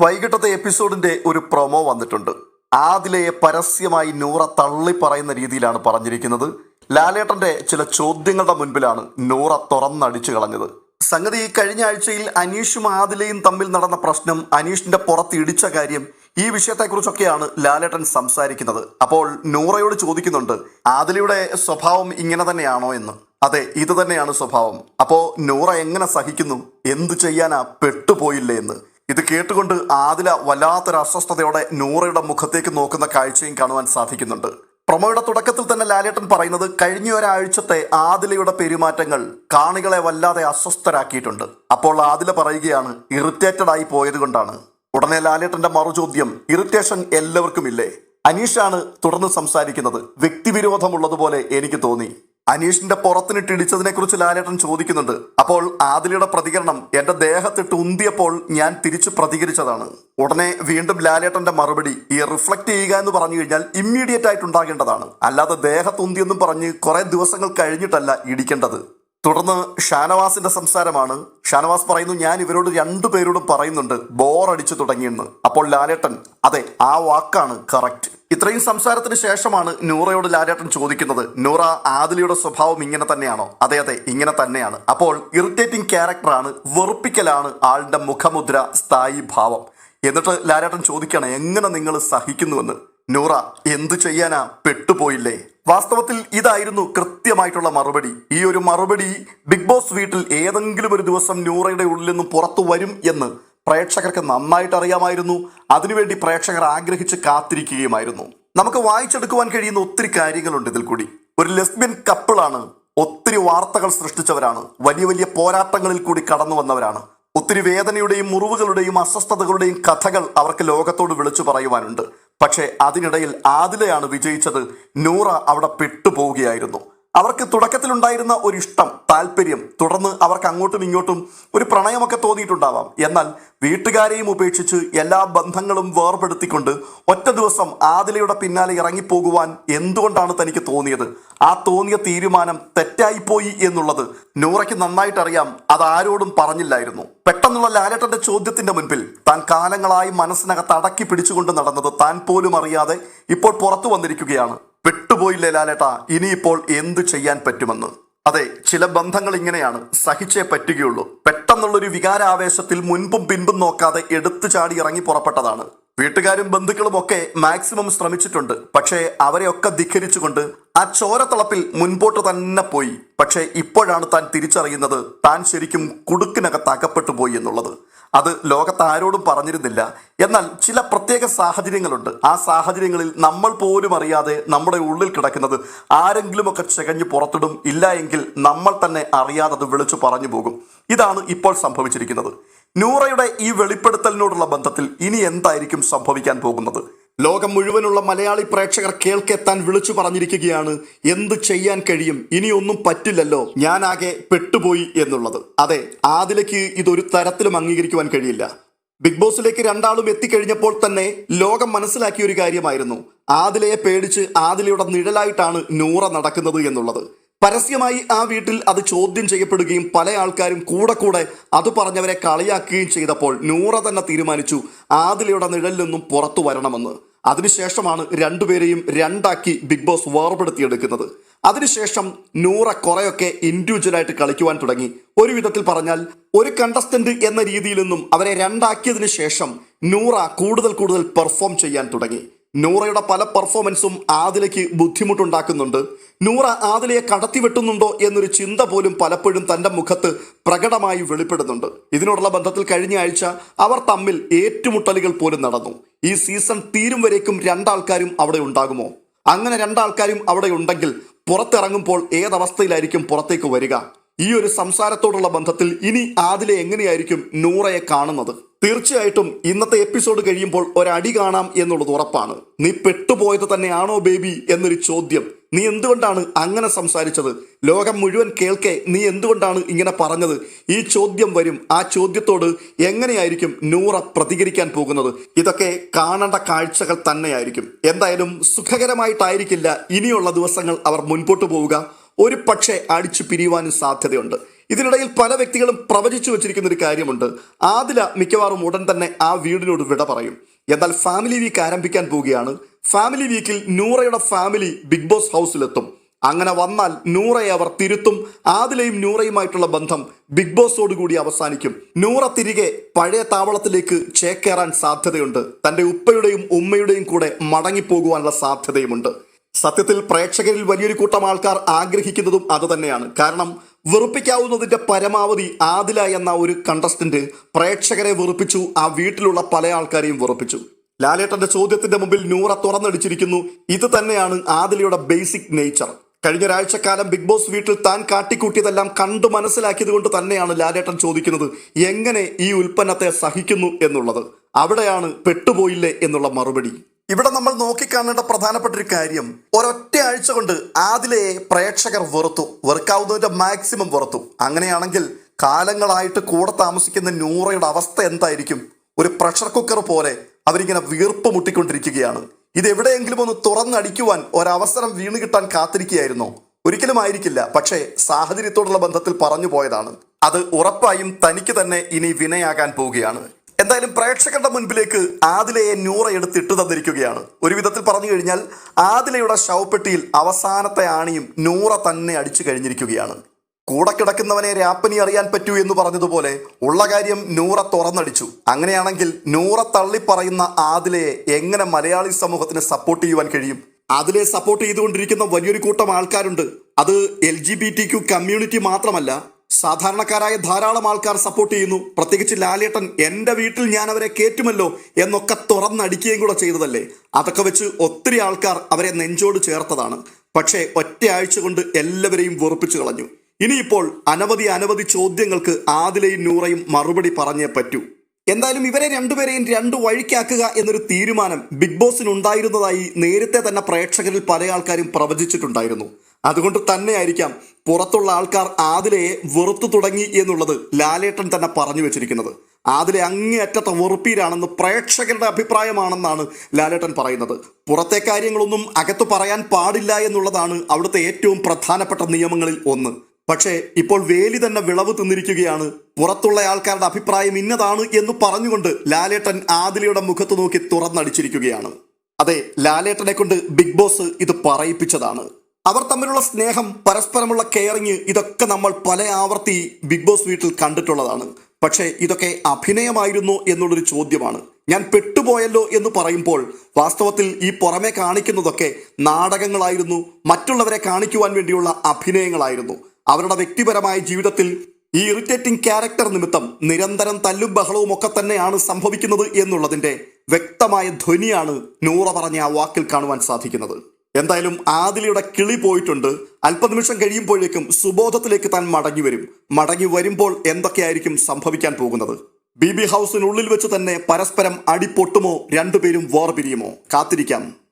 വൈകിട്ടത്തെ എപ്പിസോഡിന്റെ ഒരു പ്രൊമോ വന്നിട്ടുണ്ട്. ആദിലയെ പരസ്യമായി നൂറ തള്ളി പറയുന്ന രീതിയിലാണ് പറഞ്ഞിരിക്കുന്നത്. ലാലേട്ടന്റെ ചില ചോദ്യങ്ങളുടെ മുൻപിലാണ് നൂറ തുറന്നടിച്ചു കളഞ്ഞത്. സംഗതി കഴിഞ്ഞ ആഴ്ചയിൽ അനീഷും ആദിലയും തമ്മിൽ നടന്ന പ്രശ്നം അനീഷിന്റെ പുറത്ത് ഇടിച്ച കാര്യം ഈ വിഷയത്തെക്കുറിച്ചൊക്കെയാണ് ലാലേട്ടൻ സംസാരിക്കുന്നത്. അപ്പോൾ നൂറയോട് ചോദിക്കുന്നുണ്ട് ആദിലയുടെ സ്വഭാവം ഇങ്ങനെ തന്നെയാണോ എന്ന്? അതെ ഇത് തന്നെയാണ് സ്വഭാവം. അപ്പോ നൂറ എങ്ങനെ സഹിക്കുന്നു? എന്തു ചെയ്യാനാ പെട്ടുപോയില്ലേ എന്ന്. ഇത് കേട്ടുകൊണ്ട് ആദില വല്ലാത്തൊരു അസ്വസ്ഥതയോടെ നൂറയുടെ മുഖത്തേക്ക് നോക്കുന്ന കാഴ്ചയും കാണുവാൻ സാധിക്കുന്നുണ്ട്. പ്രൊമോയുടെ തുടക്കത്തിൽ തന്നെ ലാലേട്ടൻ പറയുന്നത് കഴിഞ്ഞ ഒരാഴ്ചത്തെ ആദിലയുടെ പെരുമാറ്റങ്ങൾ കാണികളെ വല്ലാതെ അസ്വസ്ഥരാക്കിയിട്ടുണ്ട്. അപ്പോൾ ആദില പറയുകയാണ് ഇറിറ്റേറ്റഡ് ആയി പോയത് കൊണ്ടാണ് ഉടനെ ലാലേട്ടന്റെ മറുചോദ്യം ഇറിറ്റേഷൻ എല്ലാവർക്കും ഇല്ലേ അനീഷാണ് തുടർന്ന് സംസാരിക്കുന്നത്. വ്യക്തിവിരോധമുള്ളതുപോലെ എനിക്ക് തോന്നി. അനീഷിന്റെ പുറത്തിനിട്ട് ഇടിച്ചതിനെ കുറിച്ച് ലാലേട്ടൻ ചോദിക്കുന്നുണ്ട്. അപ്പോൾ ആദിലയുടെ പ്രതികരണം എന്റെ ദേഹത്തിട്ട് ഉന്തിയപ്പോൾ ഞാൻ തിരിച്ചു പ്രതികരിച്ചതാണ്. ഉടനെ വീണ്ടും ലാലേട്ടന്റെ മറുപടി ഈ റിഫ്ലക്ട് ചെയ്യുക എന്ന് പറഞ്ഞു കഴിഞ്ഞാൽ ഇമ്മീഡിയറ്റ് ആയിട്ട് ഉണ്ടാകേണ്ടതാണ്. അല്ലാതെ ദേഹത്ത് ഉന്തിയെന്നും പറഞ്ഞ് കുറെ ദിവസങ്ങൾ കഴിഞ്ഞിട്ടല്ല ഇടിക്കേണ്ടത്. തുടർന്ന് ഷാനവാസിന്റെ സംസാരമാണ്. ഷാനവാസ് പറയുന്നു ഞാൻ ഇവരോട് രണ്ടുപേരോടും പറയുന്നുണ്ട്. ബോറടിച്ചു തുടങ്ങിയെന്ന്. അപ്പോൾ ലാലേട്ടൻ അതെ ആ വാക്കാണ് കറക്റ്റ് ഇത്രയും സംസാരത്തിന് ശേഷമാണ് നൂറയോട് ലാലേട്ടൻ ചോദിക്കുന്നത് നൂറ ആദിലിയുടെ സ്വഭാവം ഇങ്ങനെ തന്നെയാണോ? അതെ അതെ ഇങ്ങനെ തന്നെയാണ്. അപ്പോൾ ഇറിറ്റേറ്റിംഗ് ക്യാരക്ടറാണ് വെറുപ്പിക്കലാണ് ആളുടെ മുഖമുദ്ര സ്ഥായി ഭാവം. എന്നിട്ട് ലാലേട്ടൻ ചോദിക്കണം എങ്ങനെ നിങ്ങൾ സഹിക്കുന്നുവെന്ന്? നൂറ എന്തു ചെയ്യാനാ? പെട്ടുപോയില്ലേ? വാസ്തവത്തിൽ ഇതായിരുന്നു കൃത്യമായിട്ടുള്ള മറുപടി. ഈ ഒരു മറുപടി ബിഗ് ബോസ് വീട്ടിൽ ഏതെങ്കിലും ഒരു ദിവസം ന്യൂറയുടെ ഉള്ളിൽ നിന്നും പുറത്തു വരും എന്ന് പ്രേക്ഷകർക്ക് നന്നായിട്ട് അറിയാമായിരുന്നു. അതിനുവേണ്ടി പ്രേക്ഷകർ ആഗ്രഹിച്ച് കാത്തിരിക്കുകയുമായിരുന്നു. നമുക്ക് വായിച്ചെടുക്കുവാൻ കഴിയുന്ന ഒത്തിരി കാര്യങ്ങളുണ്ട് ഇതിൽ കൂടി. ഒരു ലെസ്ബിയൻ കപ്പിളാണ് ഒത്തിരി വാർത്തകൾ സൃഷ്ടിച്ചവരാണ്. വലിയ വലിയ പോരാട്ടങ്ങളിൽ കൂടി കടന്നു വന്നവരാണ്. ഒത്തിരി വേദനയുടെയും മുറിവുകളുടെയും അസ്വസ്ഥതകളുടെയും കഥകൾ അവർക്ക് ലോകത്തോട് വിളിച്ചു പറയുവാനുണ്ട്. പക്ഷേ അതിനിടയിൽ ആദിലയാണ് വിജയിച്ചത്. നൂറ അവിടെ പെട്ടുപോവുകയായിരുന്നു. അവർക്ക് തുടക്കത്തിലുണ്ടായിരുന്ന ഒരു ഇഷ്ടം താല്പര്യം തുടർന്ന് അവർക്ക് അങ്ങോട്ടും ഇങ്ങോട്ടും ഒരു പ്രണയമൊക്കെ തോന്നിയിട്ടുണ്ടാവാം. എന്നാൽ വീട്ടുകാരെയും ഉപേക്ഷിച്ച് എല്ലാ ബന്ധങ്ങളും വേർപെടുത്തിക്കൊണ്ട് ഒറ്റ ദിവസം ആദിലയുടെ പിന്നാലെ ഇറങ്ങിപ്പോകുവാൻ എന്തുകൊണ്ടാണ് തനിക്ക് തോന്നിയത്? ആ തോന്നിയ തീരുമാനം തെറ്റായിപ്പോയി എന്നുള്ളത് നൂറയ്ക്ക് നന്നായിട്ടറിയാം. അത് ആരോടും പറഞ്ഞില്ലായിരുന്നു. പെട്ടെന്നുള്ള ലാലേട്ടന്റെ ചോദ്യത്തിന്റെ മുൻപിൽ താൻ കാലങ്ങളായി മനസ്സിനകത്ത് അടക്കി പിടിച്ചുകൊണ്ട് നടന്നത് താൻ പോലും അറിയാതെ ഇപ്പോൾ പുറത്തു വന്നിരിക്കുകയാണ്. പെട്ടുപോയില്ലേ ലാലേട്ട? ഇനിയിപ്പോൾ എന്തു ചെയ്യാൻ പറ്റുമെന്ന്. അതെ ചില ബന്ധങ്ങൾ ഇങ്ങനെയാണ്. സഹിച്ചേ പറ്റുകയുള്ളൂ. പെട്ടെന്നുള്ളൊരു വികാരാവേശത്തിൽ മുൻപും പിൻപും നോക്കാതെ എടുത്തു ചാടി ഇറങ്ങി പുറപ്പെട്ടതാണ്. വീട്ടുകാരും ബന്ധുക്കളും ഒക്കെ മാക്സിമം ശ്രമിച്ചിട്ടുണ്ട്. പക്ഷേ അവരെയൊക്കെ ധിഖരിച്ചുകൊണ്ട് ആ ചോരത്തളപ്പിൽ മുൻപോട്ട് തന്നെ പോയി. പക്ഷേ ഇപ്പോഴാണ് താൻ തിരിച്ചറിയുന്നത് താൻ ശരിക്കും കുടുക്കിനകത്ത് പോയി എന്നുള്ളത്. അത് ലോകത്ത് ആരോടും പറഞ്ഞിരുന്നില്ല. എന്നാൽ ചില പ്രത്യേക സാഹചര്യങ്ങളുണ്ട്. ആ സാഹചര്യങ്ങളിൽ നമ്മൾ പോലും അറിയാതെ നമ്മുടെ ഉള്ളിൽ കിടക്കുന്നത് ആരെങ്കിലുമൊക്കെ ചകഞ്ഞ് പുറത്തിടും. ഇല്ല എങ്കിൽ നമ്മൾ തന്നെ അറിയാതെ അത് വിളിച്ചു പറഞ്ഞു പോകും. ഇതാണ് ഇപ്പോൾ സംഭവിച്ചിരിക്കുന്നത്. നൂറയുടെ ഈ വെളിപ്പെടുത്തലിനോടുള്ള ബന്ധത്തിൽ ഇനി എന്തായിരിക്കും സംഭവിക്കാൻ പോകുന്നത്? ലോകം മുഴുവനുള്ള മലയാളി പ്രേക്ഷകർ കേൾക്കെത്താൻ വിളിച്ചു പറഞ്ഞിരിക്കുകയാണ്. എന്ത് ചെയ്യാൻ കഴിയും? ഇനിയൊന്നും പറ്റില്ലല്ലോ. ഞാനാകെ പെട്ടുപോയി എന്നുള്ളത്. അതെ ആദിലേക്ക് ഇതൊരു തരത്തിലും അംഗീകരിക്കുവാൻ കഴിയില്ല. ബിഗ് ബോസിലേക്ക് രണ്ടാളും എത്തിക്കഴിഞ്ഞപ്പോൾ തന്നെ ലോകം മനസ്സിലാക്കിയ ഒരു കാര്യമായിരുന്നു. ആദിലയെ പേടിച്ച് ആദിലയുടെ നിഴലായിട്ടാണ് നൂറ നടക്കുന്നത് എന്നുള്ളത്. പരസ്യമായി ആ വീട്ടിൽ അത് ചോദ്യം ചെയ്യപ്പെടുകയും പല ആൾക്കാരും കൂടെ കൂടെ അത് പറഞ്ഞവരെ കളിയാക്കുകയും ചെയ്തപ്പോൾ നൂറ തന്നെ തീരുമാനിച്ചു ആദിലയുടെ നിഴലിൽ നിന്നും പുറത്തു വരണമെന്ന്. അതിനുശേഷമാണ് രണ്ടുപേരെയും രണ്ടാക്കി ബിഗ് ബോസ് വേർപെടുത്തിയെടുക്കുന്നത്. അതിനുശേഷം നൂറ കുറെയൊക്കെ ഇൻഡിവിജ്വലായിട്ട് കളിക്കുവാൻ തുടങ്ങി. ഒരു വിധത്തിൽ പറഞ്ഞാൽ ഒരു കണ്ടസ്റ്റന്റ് എന്ന രീതിയിൽ നിന്നും അവരെ രണ്ടാക്കിയതിനു ശേഷം നൂറ കൂടുതൽ കൂടുതൽ പെർഫോം ചെയ്യാൻ തുടങ്ങി. നൂറയുടെ പല പെർഫോമൻസും ആദിലയ്ക്ക് ബുദ്ധിമുട്ടുണ്ടാക്കുന്നുണ്ട്. നൂറ ആദിലയെ കടത്തിവെട്ടുന്നുണ്ടോ എന്നൊരു ചിന്ത പോലും പലപ്പോഴും തന്റെ മുഖത്ത് പ്രകടമായി വെളിപ്പെടുന്നുണ്ട്. ഇതിനോടുള്ള ബന്ധത്തിൽ കഴിഞ്ഞ ആഴ്ച അവർ തമ്മിൽ ഏറ്റുമുട്ടലുകൾ പോലും നടന്നു. ഈ സീസൺ തീരും വരേക്കും രണ്ടാൾക്കാരും അവിടെ ഉണ്ടാകുമോ? അങ്ങനെ രണ്ടാൾക്കാരും അവിടെ ഉണ്ടെങ്കിൽ പുറത്തിറങ്ങുമ്പോൾ ഏതവസ്ഥയിലായിരിക്കും പുറത്തേക്ക് വരിക? ഈ ഒരു സംസാരത്തോടുള്ള ബന്ധത്തിൽ ഇനി ആദിലെ എങ്ങനെയായിരിക്കും നൂറയെ കാണുന്നത്? തീർച്ചയായിട്ടും ഇന്നത്തെ എപ്പിസോഡ് കഴിയുമ്പോൾ ഒരടി കാണാം എന്നുള്ളത് ഉറപ്പാണ്. നീ പെട്ടുപോയത് തന്നെയാണോ ബേബി? എന്നൊരു ചോദ്യം. നീ എന്തുകൊണ്ടാണ് അങ്ങനെ സംസാരിച്ചത്? ലോകം മുഴുവൻ കേൾക്കെ നീ എന്തുകൊണ്ടാണ് ഇങ്ങനെ പറഞ്ഞത്? ഈ ചോദ്യം വരും. ആ ചോദ്യത്തോട് എങ്ങനെയായിരിക്കും നൂറ പ്രതികരിക്കാൻ പോകുന്നത്? ഇതൊക്കെ കാണേണ്ട കാഴ്ചകൾ തന്നെയായിരിക്കും. എന്തായാലും സുഖകരമായിട്ടായിരിക്കില്ല ഇനിയുള്ള ദിവസങ്ങൾ അവർ മുൻപോട്ട് പോവുക. ഒരു പക്ഷേ അടിച്ചു പിരിയുവാനും സാധ്യതയുണ്ട്. ഇതിനിടയിൽ പല വ്യക്തികളും പ്രവചിച്ചു വെച്ചിരിക്കുന്ന ഒരു കാര്യമുണ്ട്. ആദില മിക്കവാറും ഉടൻ തന്നെ ആ വീടിനോട് വിട പറയും. എന്നാൽ ഫാമിലി വീക്ക് ആരംഭിക്കാൻ പോവുകയാണ്. ഫാമിലി വീക്കിൽ നൂറയുടെ ഫാമിലി ബിഗ് ബോസ് ഹൗസിലെത്തും. അങ്ങനെ വന്നാൽ നൂറയെ അവർ തിരുത്തും. ആദിലയും നൂറയുമായിട്ടുള്ള ബന്ധം ബിഗ് ബോസോട് കൂടി അവസാനിക്കും. നൂറ തിരികെ പഴയ താവളത്തിലേക്ക് ചേക്കേറാൻ സാധ്യതയുണ്ട്. തന്റെ ഉപ്പയുടെയും ഉമ്മയുടെയും കൂടെ മടങ്ങിപ്പോകുവാനുള്ള സാധ്യതയുമുണ്ട്. സത്യത്തിൽ പ്രേക്ഷകരിൽ വലിയൊരു കൂട്ടം ആൾക്കാർ ആഗ്രഹിക്കുന്നതും അതുതന്നെയാണ് കാരണം വെറുപ്പിക്കാവുന്നതിന്റെ പരമാവധി ആദില എന്ന ഒരു കണ്ടസ്റ്റന്റ് പ്രേക്ഷകരെ വെറുപ്പിച്ചു ആ വീട്ടിലുള്ള പല ആൾക്കാരെയും വെറുപ്പിച്ചു. ലാലേട്ടന്റെ ചോദ്യത്തിന്റെ മുമ്പിൽ നൂറ തുറന്നടിച്ചിരിക്കുന്നു. ഇത് തന്നെയാണ് ആദിലയുടെ ബേസിക് നേച്ചർ കഴിഞ്ഞ ഒരാഴ്ചക്കാലം ബിഗ് ബോസ് വീട്ടിൽ താൻ കാട്ടിക്കൂട്ടിയതെല്ലാം കണ്ടു മനസ്സിലാക്കിയത് കൊണ്ട് തന്നെയാണ് ലാലേട്ടൻ ചോദിക്കുന്നത് എങ്ങനെ ഈ ഉൽപ്പന്നത്തെ സഹിക്കുന്നു? എന്നുള്ളത്. അവിടെയാണ് പെട്ടുപോയില്ലേ എന്നുള്ള മറുപടി. ഇവിടെ നമ്മൾ നോക്കിക്കാണേണ്ട പ്രധാനപ്പെട്ട ഒരു കാര്യം. ഒരൊറ്റ ആഴ്ച കൊണ്ട് ആദിലയെ പ്രേക്ഷകർ വെറുത്തു. വെറുക്കാവുന്നതിന്റെ മാക്സിമം വെറുത്തു. അങ്ങനെയാണെങ്കിൽ കാലങ്ങളായിട്ട് കൂടെ താമസിക്കുന്ന നൂറയുടെ അവസ്ഥ എന്തായിരിക്കും? ഒരു പ്രഷർ കുക്കർ പോലെ അവരിങ്ങനെ വീർപ്പ് മുട്ടിക്കൊണ്ടിരിക്കുകയാണ്. ഇത് എവിടെയെങ്കിലും ഒന്ന് തുറന്നടിക്കുവാൻ ഒരവസരം വീണ് കിട്ടാൻ കാത്തിരിക്കുകയായിരുന്നോ. ഒരിക്കലും ആയിരിക്കില്ല. പക്ഷേ സാഹചര്യത്തോടുള്ള ബന്ധത്തിൽ പറഞ്ഞു പോയതാണ്. അത് ഉറപ്പായും തനിക്ക് തന്നെ ഇനി വിനയാകാൻ പോവുകയാണ്. എന്തായാലും പ്രേക്ഷകരുടെ മുൻപിലേക്ക് ആദിലയെ നൂറ എടുത്തിട്ട് തന്നിരിക്കുകയാണ്. ഒരു വിധത്തിൽ പറഞ്ഞു കഴിഞ്ഞാൽ ആദിലയുടെ ശവപ്പെട്ടിയിൽ അവസാനത്തെ ആണിയും നൂറ തന്നെ അടിച്ചു കഴിഞ്ഞിരിക്കുകയാണ്. കൂടെ കിടക്കുന്നവനെ രാപ്പനി അറിയാൻ പറ്റൂ എന്ന് പറഞ്ഞതുപോലെ ഉള്ള കാര്യം നൂറ തുറന്നടിച്ചു. അങ്ങനെയാണെങ്കിൽ നൂറ തള്ളി പറയുന്ന ആദിലയെ എങ്ങനെ മലയാളി സമൂഹത്തിന് സപ്പോർട്ട് ചെയ്യുവാൻ കഴിയും? അതിലെ സപ്പോർട്ട് ചെയ്തുകൊണ്ടിരിക്കുന്ന വലിയൊരു കൂട്ടം ആൾക്കാരുണ്ട്. അത് L G B T Q community മാത്രമല്ല സാധാരണക്കാരായ ധാരാളം ആൾക്കാർ സപ്പോർട്ട് ചെയ്യുന്നു. പ്രത്യേകിച്ച് ലാലേട്ടൻ എന്റെ വീട്ടിൽ ഞാൻ അവരെ കയറ്റുമല്ലോ എന്നൊക്കെ തുറന്നടിക്കുകയും കൂടെ ചെയ്തതല്ലേ? അതൊക്കെ വെച്ച് ഒത്തിരി ആൾക്കാർ അവരെ നെഞ്ചോട് ചേർത്തതാണ്. പക്ഷേ ഒറ്റയാഴ്ച കൊണ്ട് എല്ലാവരെയും വെറുപ്പിച്ചു കളഞ്ഞു. ഇനിയിപ്പോൾ അനവധി അനവധി ചോദ്യങ്ങൾക്ക് ആദിലയും നൂറയും മറുപടി പറഞ്ഞേ പറ്റൂ. എന്തായാലും ഇവരെ രണ്ടുപേരെയും രണ്ടു വഴിക്കാക്കുക എന്നൊരു തീരുമാനം ബിഗ് ബോസിനുണ്ടായിരുന്നതായി നേരത്തെ തന്നെ പ്രേക്ഷകരിൽ പല ആൾക്കാരും പ്രവചിച്ചിട്ടുണ്ടായിരുന്നു. അതുകൊണ്ട് തന്നെയായിരിക്കാം പുറത്തുള്ള ആൾക്കാർ ആദിലയെ വെറുത്തു തുടങ്ങി എന്നുള്ളത് ലാലേട്ടൻ തന്നെ പറഞ്ഞു വെച്ചിരിക്കുന്നത്. ആദിലെ അങ്ങേയറ്റത്തെ വെറുപ്പീരാണെന്ന് പ്രേക്ഷകരുടെ അഭിപ്രായമാണെന്നാണ് ലാലേട്ടൻ പറയുന്നത്. പുറത്തെ കാര്യങ്ങളൊന്നും അകത്ത് പറയാൻ പാടില്ല എന്നുള്ളതാണ് അവിടുത്തെ ഏറ്റവും പ്രധാനപ്പെട്ട നിയമങ്ങളിൽ ഒന്ന്. പക്ഷേ ഇപ്പോൾ വേലി തന്നെ വിളവ് തിന്നിരിക്കുകയാണ്. പുറത്തുള്ള ആൾക്കാരുടെ അഭിപ്രായം ഇന്നതാണ് എന്ന് പറഞ്ഞുകൊണ്ട് ലാലേട്ടൻ ആദിലയുടെ മുഖത്ത് നോക്കി തുറന്നടിച്ചിരിക്കുകയാണ്. അതെ ലാലേട്ടനെ കൊണ്ട് ബിഗ് ബോസ് ഇത് പറയിപ്പിച്ചതാണ്. അവർ തമ്മിലുള്ള സ്നേഹം പരസ്പരമുള്ള കെയറിങ് ഇതൊക്കെ നമ്മൾ പല ആവർത്തി ബിഗ് ബോസ് വീട്ടിൽ കണ്ടിട്ടുള്ളതാണ്. പക്ഷേ ഇതൊക്കെ അഭിനയമായിരുന്നു എന്നുള്ളൊരു ചോദ്യമാണ്. ഞാൻ പെട്ടുപോയല്ലോ എന്ന് പറയുമ്പോൾ വാസ്തവത്തിൽ ഈ പുറമെ കാണിക്കുന്നതൊക്കെ നാടകങ്ങളായിരുന്നു മറ്റുള്ളവരെ കാണിക്കുവാൻ വേണ്ടിയുള്ള അഭിനയങ്ങളായിരുന്നു. അവരുടെ വ്യക്തിപരമായ ജീവിതത്തിൽ ഈ ഇറിറ്റേറ്റിംഗ് ക്യാരക്ടർ നിമിത്തം നിരന്തരം തല്ലും ബഹളവും ഒക്കെ തന്നെയാണ് സംഭവിക്കുന്നത് എന്നുള്ളതിന്റെ വ്യക്തമായ ധ്വനിയാണ് നൂറ പറഞ്ഞ ആ വാക്കിൽ കാണുവാൻ സാധിക്കുന്നത്. എന്തായാലും ആദിലയുടെ കിളി പോയിട്ടുണ്ട്. അല്പനിമിഷം കഴിയുമ്പോഴേക്കും സുബോധത്തിലേക്ക് താൻ മടങ്ങി വരും. മടങ്ങി വരുമ്പോൾ എന്തൊക്കെയായിരിക്കും സംഭവിക്കാൻ പോകുന്നത്? ബി ബി ഹൗസിനുള്ളിൽ വെച്ച് തന്നെ പരസ്പരം അടിപൊട്ടുമോ? രണ്ടുപേരും വേർപിരിയുമോ? കാത്തിരിക്കാം.